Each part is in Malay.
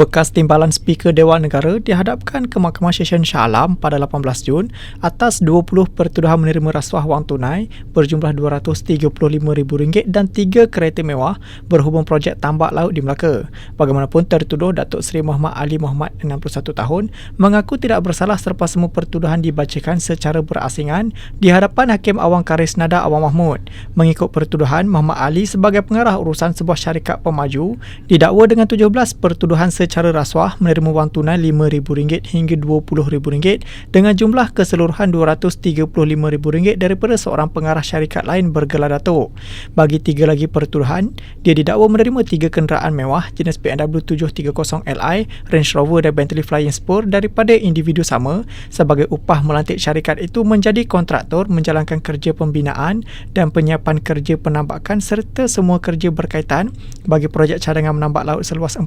Bekas timbalan Speaker Dewan Negara dihadapkan ke Mahkamah Session Shah Alam pada 18 Jun atas 20 pertuduhan menerima rasuah wang tunai berjumlah RM235,000 dan 3 kereta mewah berhubung projek tambak laut di Melaka. Bagaimanapun tertuduh Datuk Seri Muhammad Ali Muhammad 61 tahun mengaku tidak bersalah selepas semua pertuduhan dibacakan secara berasingan di hadapan Hakim Awang Karis Nada Awang Mahmud. Mengikut pertuduhan, Muhammad Ali sebagai pengarah urusan sebuah syarikat pemaju didakwa dengan 17 pertuduhan secara rasuah menerima wang tunai RM5,000 hingga RM20,000 dengan jumlah keseluruhan RM235,000 daripada seorang pengarah syarikat lain bergelar Datuk. Bagi tiga lagi pertuduhan, dia didakwa menerima tiga kenderaan mewah jenis BMW 730Li, Range Rover dan Bentley Flying Spur daripada individu sama sebagai upah melantik syarikat itu menjadi kontraktor menjalankan kerja pembinaan dan penyiapan kerja penambakan serta semua kerja berkaitan bagi projek cadangan menambak laut seluas 40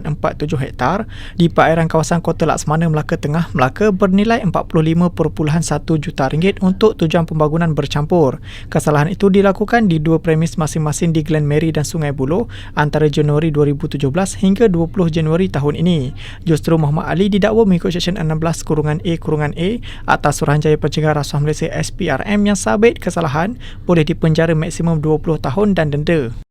1.47 hektar di perairan kawasan Kota Laksmana Melaka Tengah, Melaka bernilai 45.1 juta ringgit untuk tujuan pembangunan bercampur. Kesalahan itu dilakukan di dua premis masing-masing di Glen Mary dan Sungai Buloh antara Januari 2017 hingga 20 Januari tahun ini. Justru Muhammad Ali didakwa mengikut Seksyen 16 kurungan A kurungan A atas Suruhanjaya Pencegahan Rasuah Malaysia SPRM yang sabit kesalahan boleh dipenjara maksimum 20 tahun dan denda.